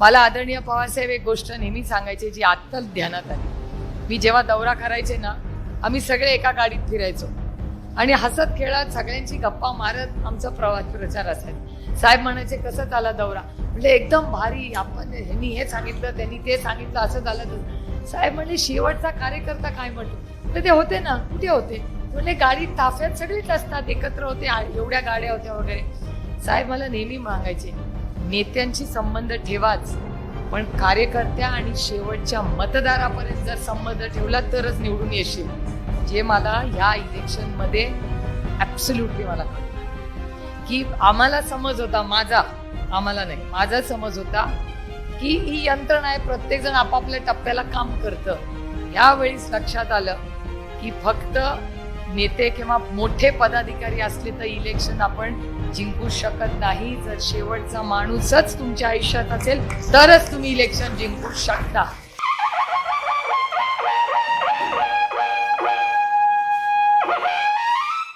मला आदरणीय पवारसाहेब एक गोष्ट नेहमी सांगायची जी आत्ताच ध्यानात आली. मी जेव्हा दौरा करायचे ना आम्ही सगळे एका गाडीत फिरायचो. आणि हसत खेळत सगळ्यांची गप्पा मारत आमचा प्रवास प्रचार असायचा. साहेब म्हणायचे कसं झाला दौरा? म्हणजे एकदम भारी आपण ह्यांनी हे सांगितलं त्यांनी ते सांगितलं असं झालं साहेब म्हणले शेवटचा कार्यकर्ता काय म्हणतो? तर ते होते ना कुठे होते? म्हणजे गाडीत ताफ्यात सगळेच असतात एकत्र होते एवढ्या गाड्या होत्या वगैरे. साहेब मला नेहमी मागायचे नेत्यांशी संबंध ठेवाच. पण कार्यकर्त्या आणि शेवटच्या मतदारापर्यंत जर संबंध ठेवला तरच निवडून येशील. जे मला ह्या इलेक्शनमध्ये ॲब्सल्युटली मला की आम्हाला समज होता माझा आम्हाला नाही माझा समज होता की ही यंत्रणा आहे प्रत्येकजण आपापल्या टप्प्याला काम करतं. यावेळीस लक्षात आलं की फक्त नेते किंवा मोठे पदाधिकारी असले तर इलेक्शन आपण जिंकू शकत नाही. जर शेवटचा माणूसच तुमच्या आयुष्यात असेल तरच तुम्ही इलेक्शन जिंकू शकता.